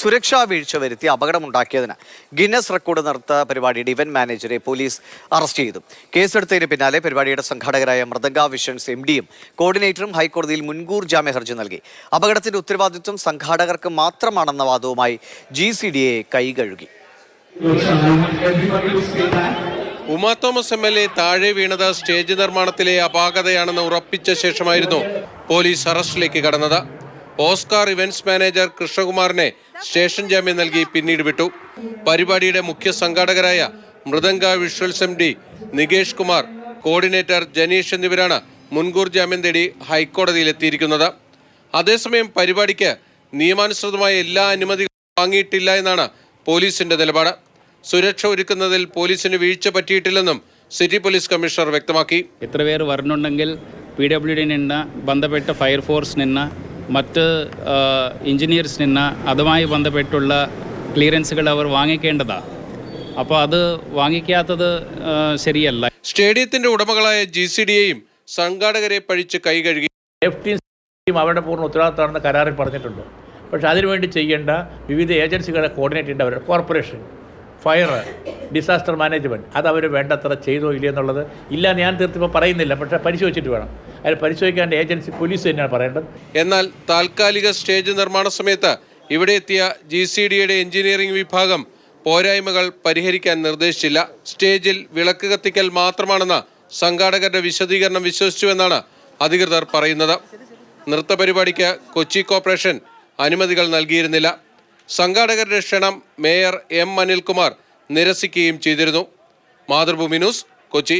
സുരക്ഷാ വീഴ്ച വരുത്തി അപകടമുണ്ടാക്കിയതിന് ഗിന്നസ് റെക്കോർഡ് നടത്ത പരിപാടിയുടെ ഇവന്റ് മാനേജറെ പോലീസ് അറസ്റ്റ് ചെയ്തു. കേസെടുത്തതിന് പിന്നാലെ പരിപാടിയുടെ സംഘാടകരായ മൃദംഗ വിഷൻസ് എം ഡിയും കോർഡിനേറ്ററും ഹൈക്കോടതിയിൽ മുൻകൂർ ജാമ്യ ഹർജി നൽകി. അപകടത്തിന്റെ ഉത്തരവാദിത്വം സംഘാടകർക്ക് മാത്രമാണെന്ന വാദവുമായി G C D A കൈകഴുകി. Uma Thomas M L A താഴെ വീണത് സ്റ്റേജ് നിർമ്മാണത്തിലെ അപാകതയാണെന്ന് ഉറപ്പിച്ച ശേഷമായിരുന്നു പോലീസ് അറസ്റ്റിലേക്ക് കടന്നത്. ഓസ്കാർ ഇവന്റ്സ് മാനേജർ കൃഷ്ണകുമാറിനെ സ്റ്റേഷൻ ജാമ്യം നൽകി പിന്നീട് വിട്ടു. പരിപാടിയുടെ മുഖ്യ സംഘാടകരായ Mridanga visuals M D Nikesh Kumar coordinator Janeesh എന്നിവരാണ് മുൻകൂർ ജാമ്യം തേടി ഹൈക്കോടതിയിൽ എത്തിയിരിക്കുന്നത്. അതേസമയം പരിപാടിക്ക് നിയമാനുസൃതമായ എല്ലാ അനുമതികളും വാങ്ങിയിട്ടില്ല എന്നാണ് പോലീസിന്റെ നിലപാട്. സുരക്ഷ ഒരുക്കുന്നതിൽ പോലീസിന് വീഴ്ച പറ്റിയിട്ടില്ലെന്നും സിറ്റി പോലീസ് കമ്മീഷണർ വ്യക്തമാക്കി. എത്ര പേർ വരണുണ്ടെങ്കിൽ പി ഡബ്ല്യു ഡി നിന്ന് ബന്ധപ്പെട്ട ഫയർഫോഴ്സ് നിന്ന് മറ്റ് എഞ്ചിനീയേഴ്സ് നിന്ന് അതുമായി ബന്ധപ്പെട്ടുള്ള ക്ലിയറൻസുകൾ അവർ വാങ്ങിക്കേണ്ടതാണ് അപ്പോൾ അത് വാങ്ങിക്കാത്തത് ശരിയല്ല. സ്റ്റേഡിയത്തിന്റെ ഉടമകളായ ജി സി ഡിയെയും സംഘാടകരെ പഴിച്ച് കൈകഴുകി ടീം അവരുടെ പൂർണ ഉത്തരവാദിത്തമാണെന്ന് കരാറിൽ പറഞ്ഞിട്ടുണ്ട്. പക്ഷേ അതിനുവേണ്ടി ചെയ്യേണ്ട വിവിധ ഏജൻസികളെ കോർഡിനേറ്റ് ചെയ്യേണ്ട അവരുടെ കോർപ്പറേഷൻ ഫയർ ഡിസാസ്റ്റർ മാനേജ്മെന്റ് അത് അവർ വേണ്ടത്ര ചെയ്തോ ഇല്ലയെന്നുള്ളത് ഇല്ല ഞാൻ തീർത്തിപ്പോൾ പറയുന്നില്ല. പക്ഷേ പരിശോധിച്ചിട്ട് വേണം. അതിൽ പരിശോധിക്കേണ്ട ഏജൻസി പോലീസ് തന്നെയാണ് പറയേണ്ടത്. എന്നാൽ താൽക്കാലിക സ്റ്റേജ് നിർമ്മാണ സമയത്ത് ഇവിടെ എത്തിയ ജി സി ഡിയുടെ എഞ്ചിനീയറിംഗ് വിഭാഗം പോരായ്മകൾ പരിഹരിക്കാൻ നിർദ്ദേശിച്ചില്ല. സ്റ്റേജിൽ വിളക്ക് കത്തിക്കൽ മാത്രമാണെന്ന് സംഘാടകരുടെ വിശദീകരണം വിശ്വസിച്ചുവെന്നാണ് അധികൃതർ പറയുന്നത്. നൃത്തപരിപാടിക്ക് കൊച്ചി കോർപ്പറേഷൻ അനുമതികൾ നൽകിയിരുന്നില്ല. സംഘാടകരുടെ ക്ഷണം മേയർ എം അനിൽകുമാർ നിരസിക്കുകയും ചെയ്തിരുന്നു. മാതൃഭൂമി ന്യൂസ് കൊച്ചി.